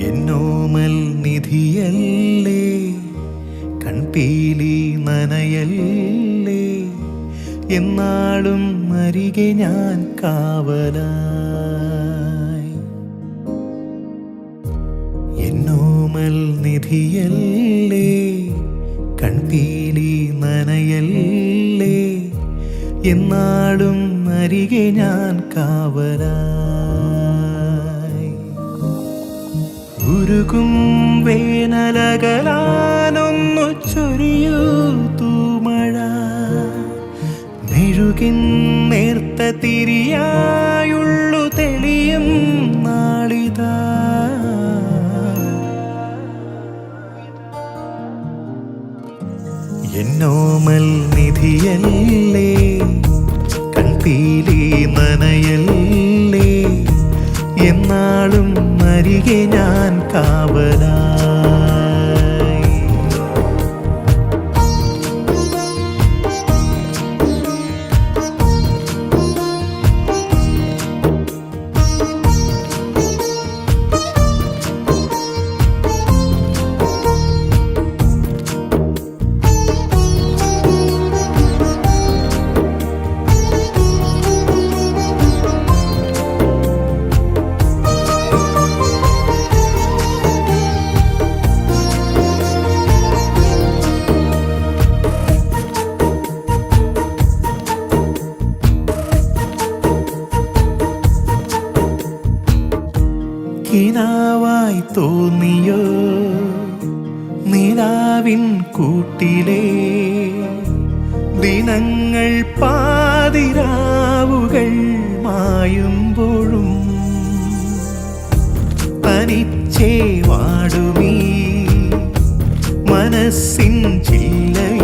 എന്നോമൽ നിധിയല്ലേ? കൺപീലി നനയല്ലേ? എന്നാളും അരികെ ഞാൻ കാവലായി. എന്നോമൽ നിധിയല്ലേ? കൺപീലി നനയല്ലേ? എന്നാളും അരികെ ഞാൻ കാവലായി. ഉരുകും വേനലകലാനൊന്നു ചൊരിയൂ തൂമഴ. മെഴുകിൻ നേർത്ത തിരിയായുള്ളു തെളിയും നാളിതാ. എന്നോമൽ നിധിയല്ലേ കൺപീലി നനയല്ലേ എന്നാളും അരികെ ഞാൻ കാവലായി കിനാവായി തോന്നിയോ? നിലാവിൻ കൂട്ടിലേ ദിനങ്ങൾ പാതിരാവുകൾ മായുമ്പോഴും തനിച്ചേ വാടുമീ മനസ്സിൻ ചില്ലയിൽ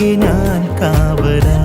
ഞാൻ കാവലാ